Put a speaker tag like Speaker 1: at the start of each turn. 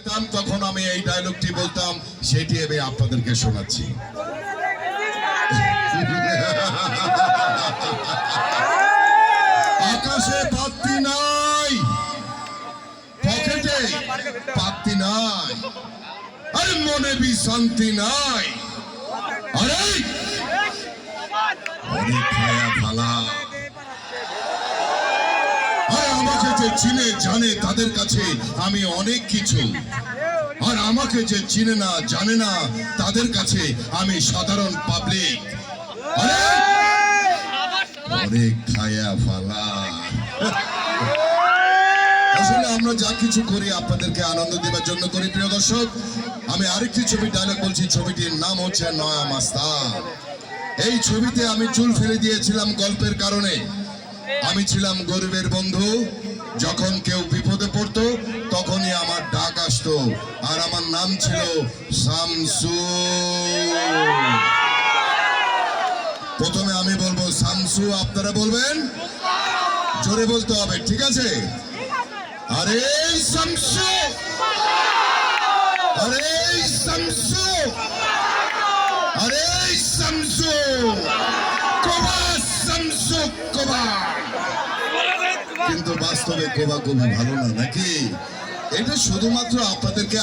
Speaker 1: পেতাম তখন আমি এই ডায়লগটি বলতাম, সেটি আমি আপনাদেরকে শোনাচ্ছি। আকাশে পাত্তি নাই। পকেটে পাত্তি নাই। আরে মনে বি শান্তি নাই। আরে! অনেক খায়া চিনে জানে তাদের কাছে আমি অনেক কিছু। আর আমাকে যে চিনে না, জানে না, তাদের কাছে আমি সাধারণ পাবলিক অনেক খায়া আসলে আমরা যা কিছু করি আপনাদেরকে আনন্দ দেওয়ার জন্য করি, প্রিয় দর্শক। আমি আরেকটি ছবি ডায়লগ বলছি, ছবিটির নাম হচ্ছে নয়া মাস্তান। এই ছবিতে আমি চুল ফেলে দিয়েছিলাম গল্পের কারণে। আমি ছিলাম গরিবের বন্ধু। যখন কেউ বিপদে পড়তো, তখনই আমার ডাক আসতো। আর আমার নাম ছিল শামসু প্রথমে আমি বলব শামসু আপনারা বলবেন? জোরে বলতে হবে, ঠিক আছে? আরে শামসু আরে শামসু আরে শামসু কিন্তু বাস্তবে কোবা কবি ভালো না নাকি? এটা শুধুমাত্র আপনাদেরকে